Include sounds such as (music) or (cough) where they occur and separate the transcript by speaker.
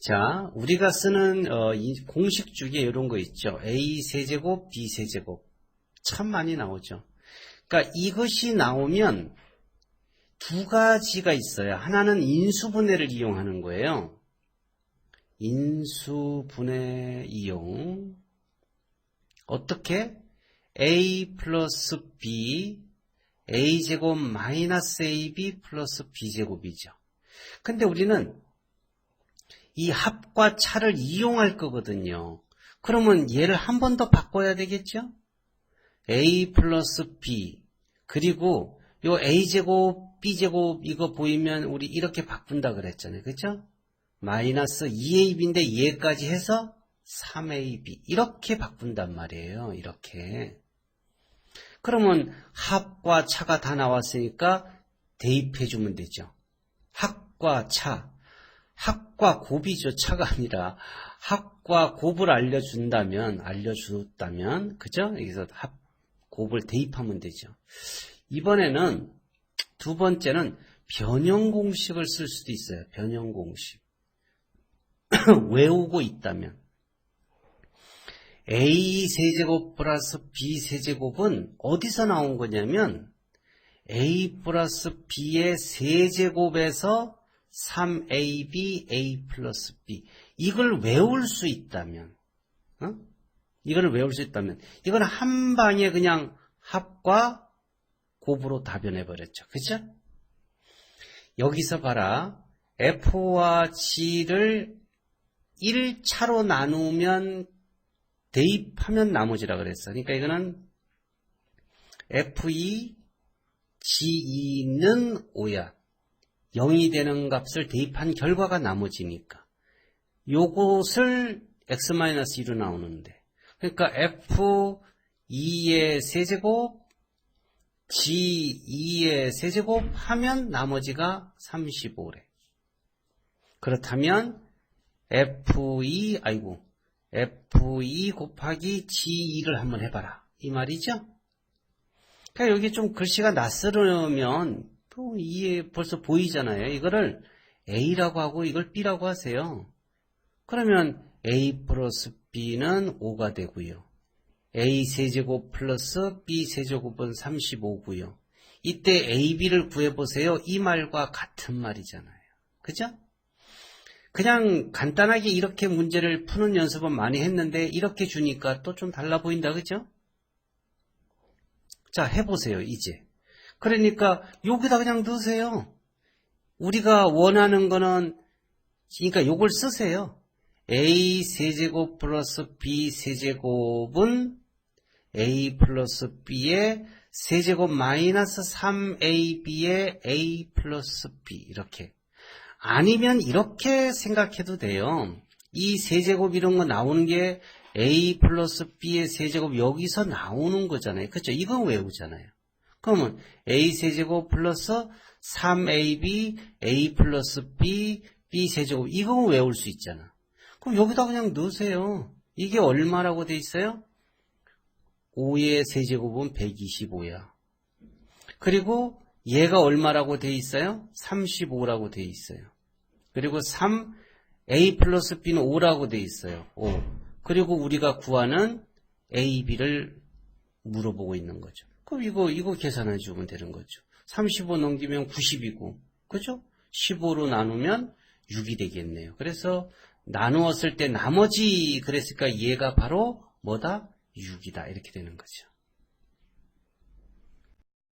Speaker 1: 자, 우리가 쓰는 어, 이 공식 중에 이런 거 있죠. A 세제곱, B 세제곱. 참 많이 나오죠. 그러니까 이것이 나오면 두 가지가 있어요. 하나는 인수분해를 이용하는 거예요. 인수분해 이용. 어떻게? A 플러스 B, A제곱 마이너스 AB 플러스 B제곱이죠. 근데 우리는 이 합과 차를 이용할 거거든요. 그러면 얘를 한 번 더 바꿔야 되겠죠? A 플러스 B 그리고 요 A제곱 B제곱 이거 보이면 우리 이렇게 바꾼다 그랬잖아요. 그죠? 마이너스 2AB인데 얘까지 해서 3AB 이렇게 바꾼단 말이에요. 이렇게 그러면 합과 차가 다 나왔으니까 대입해 주면 되죠. 합과 차 합과 곱이죠. 차가 아니라 합과 곱을 알려준다면 알려줬다면 그죠? 여기서 합 곱을 대입하면 되죠. 이번에는 두 번째는 변형 공식을 쓸 수도 있어요. 변형 공식. (coughs) 외우고 있다면 a 세제곱 플러스 b 세제곱은 어디서 나온 거냐면 a 플러스 b의 세제곱에서 3ab a 플러스 b 이걸 외울 수 있다면 어? 이거를 외울 수 있다면 이건 한 방에 그냥 합과 곱으로 다변해 버렸죠. 그죠? 여기서 봐라. f와 g를 1차로 나누면 대입하면 나머지라 그랬어. 그러니까 이거는 f2 g2는 5야. 0이 되는 값을 대입한 결과가 나머지니까. 요것을 x-2로 나오는데. 그러니까 f2의 세제곱, g2의 세제곱 하면 나머지가 35래. 그렇다면 f2, 아이고, f2 곱하기 g2를 한번 해봐라. 이 말이죠? 그러니까 여기 좀 글씨가 낯설으면 또 이해 벌써 보이잖아요. 이거를 a라고 하고 이걸 b라고 하세요. 그러면 a 플러스 b는 5가 되고요. a 세제곱 플러스 b 세제곱은 35고요. 이때 a, b를 구해보세요. 이 말과 같은 말이잖아요. 그죠? 그냥 간단하게 이렇게 문제를 푸는 연습은 많이 했는데 이렇게 주니까 또 좀 달라 보인다. 그죠? 자, 해보세요. 이제. 그러니까 여기다 그냥 넣으세요. 우리가 원하는 거는 그러니까 요걸 쓰세요. a 세제곱 플러스 b 세제곱은 a 플러스 b의 세제곱 마이너스 3ab의 a 플러스 b 이렇게 아니면 이렇게 생각해도 돼요. 이 세제곱 이런 거 나오는 게 a 플러스 b의 세제곱 여기서 나오는 거잖아요. 그렇죠? 이건 외우잖아요. 그러면 a 세제곱 플러스 3ab a 플러스 b b 세제곱 이건 외울 수 있잖아. 그럼 여기다 그냥 넣으세요. 이게 얼마라고 돼 있어요? 5의 세제곱은 125야. 그리고 얘가 얼마라고 돼 있어요? 35라고 돼 있어요. 그리고 3 a 플러스 b는 5라고 돼 있어요. 5. 그리고 우리가 구하는 a, b를 물어보고 있는 거죠. 그럼 이거 이거 계산해 주면 되는 거죠. 35 넘기면 90이고, 그죠? 15로 나누면 6이 되겠네요. 그래서 나누었을 때 나머지 그랬으니까 얘가 바로 뭐다? 6이다. 이렇게 되는 거죠.